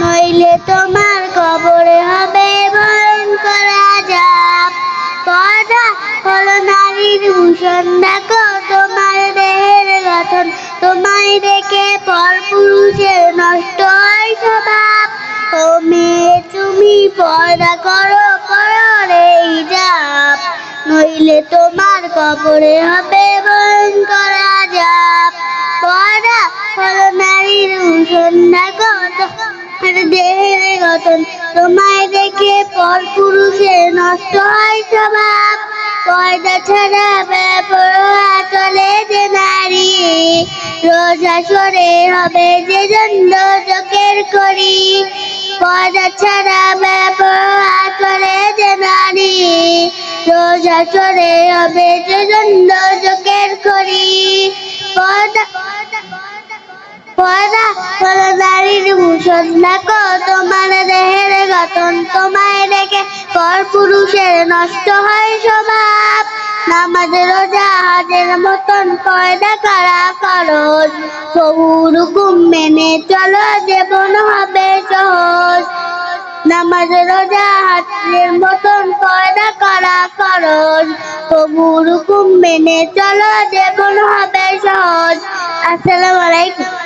নইলে তোমার কবরে হবে ভয়ঙ্কর আজাব পর্দা হলো নারীর ভূষণ, দেখো তোমার দেহের গঠন। তোমায় দেখে পর পুরুষের নষ্ট হয় স্বভাব। ও মেয়ে তুমি পর্দা করো করো রে যাব নইলে তোমার কবরে হবে গঠন তোমায় দেখে পর পুরুষের নষ্ট হয় স্বভাব পর্দা ছাড়া বেপরোয়া চলে যে নারী রোজা সরে হবে যে জন্ড চোখের করি পর্দা ছাড়া বেপরোয়া চলে যে নারী রোজা সরে হবে যে জন্ড চোখের করি পর্দা পর্দা হলো নারীর ভূষণ তোমার গঠন তোমায় দেখে পর পুরুষের নষ্ট হয় স্বভাব। নামাজ, রোজা, হাজের মতন পয়দা করা খরচ সবুর হুকুম মেনে চলো, জীবন হবে সহজ। নামাজ, রোজা, হাজের মতন পয়দা করা খরচ সবুর হুকুম মেনে চলো, জীবন হবে সহজ। আসসালামু আলাইকুম।